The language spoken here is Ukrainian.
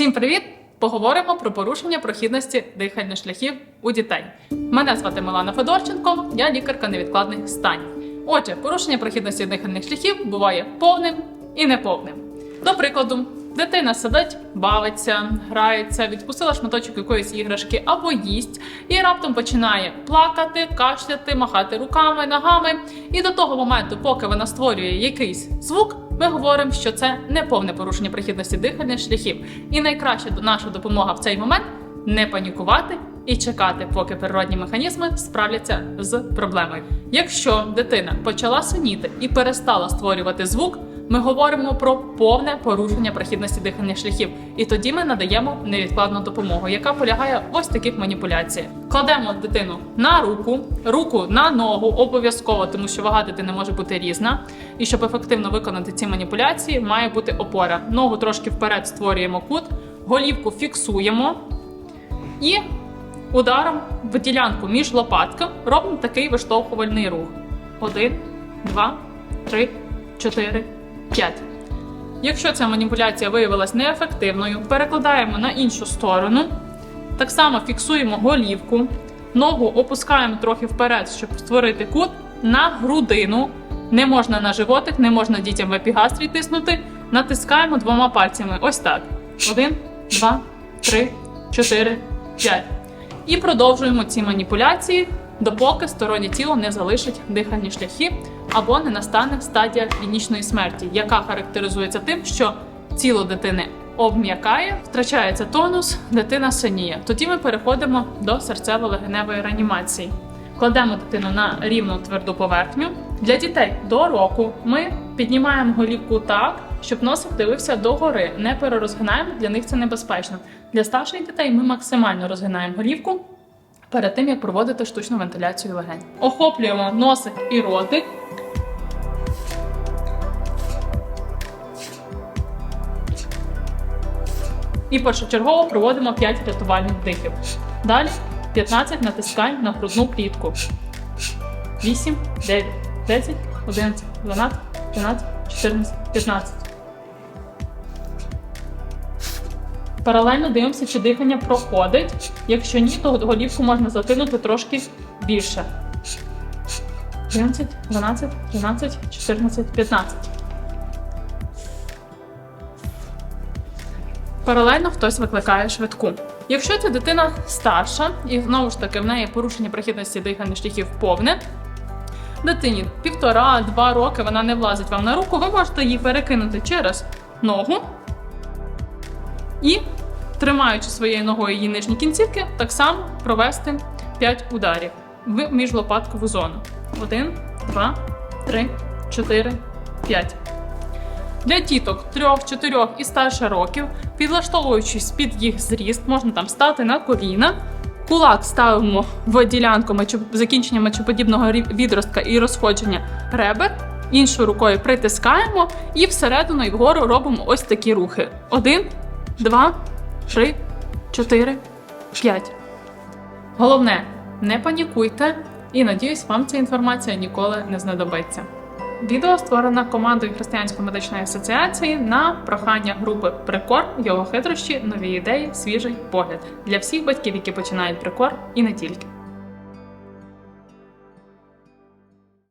Всім привіт! Поговоримо про порушення прохідності дихальних шляхів у дітей. Мене звати Милана Федорченко, я лікарка невідкладних станів. Отже, порушення прохідності дихальних шляхів буває повним і неповним. До прикладу, дитина сидить, бавиться, грається, відпустила шматочок якоїсь іграшки або їсть, і раптом починає плакати, кашляти, махати руками, ногами. І до того моменту, поки вона створює якийсь звук, ми говоримо, що це не повне порушення прохідності дихальних шляхів. І найкраща наша допомога в цей момент не панікувати і чекати, поки природні механізми справляться з проблемою. Якщо дитина почала синіти і перестала створювати звук, ми говоримо про повне порушення прохідності дихальних шляхів, і тоді ми надаємо невідкладну допомогу, яка полягає в ось таких маніпуляціях. Кладемо дитину на руку, руку на ногу обов'язково, тому що вага дитини може бути різна. І щоб ефективно виконати ці маніпуляції, має бути опора. Ногу трошки вперед створюємо кут, голівку фіксуємо і ударом в ділянку між лопатками робимо такий виштовхувальний рух. Один, два, три, чотири, п'ять. Якщо ця маніпуляція виявилась неефективною, перекладаємо на іншу сторону. Так само фіксуємо голівку, ногу опускаємо трохи вперед, щоб створити кут на грудину. Не можна на животик, не можна дітям в епігастрій тиснути. Натискаємо двома пальцями. Ось так. Один, два, три, чотири, п'ять. І продовжуємо ці маніпуляції, допоки стороннє тіло не залишить дихальні шляхи або не настане стадія клінічної смерті, яка характеризується тим, що тіло дитини обм'якає, втрачається тонус, дитина синіє. Тоді ми переходимо до серцево-легеневої реанімації. Кладемо дитину на рівну тверду поверхню. Для дітей до року ми піднімаємо голівку так, щоб носик дивився догори. Не перерозгинаємо, для них це небезпечно. Для старших дітей ми максимально розгинаємо голівку перед тим, як проводити штучну вентиляцію легень. Охоплюємо носик і ротик. І першочергово проводимо 5 рятувальних дихів. Далі 15 натискань на грудну клітку. 8, 9, 10, 11, 12, 13, 14, 15. Паралельно дивимося, чи дихання проходить. Якщо ні, то голівку можна закинути трошки більше. 11, 12, 13, 14, 15. Паралельно хтось викликає швидку. Якщо ця дитина старша, і знову ж таки в неї порушення прохідності дихальних шляхів повне, дитині півтора-два роки вона не влазить вам на руку, ви можете її перекинути через ногу і, тримаючи своєю ногою її нижні кінцівки, так само провести 5 ударів в міжлопаткову зону. 1, 2, 3, 4, 5. Для діток 3, 4 і старше років, підлаштовуючись під їх зріст, можна там стати на коліна. Кулак ставимо в ділянку закінчення мечоподібного відростка і розходження ребер. Іншою рукою притискаємо і всередину і вгору робимо ось такі рухи: один, два, три, чотири, п'ять. Головне, не панікуйте і надіюсь, вам ця інформація ніколи не знадобиться. Відео створено командою Християнської медичної асоціації на прохання групи Прикор, його хитрощі, нові ідеї, свіжий погляд для всіх батьків, які починають прикор, і не тільки.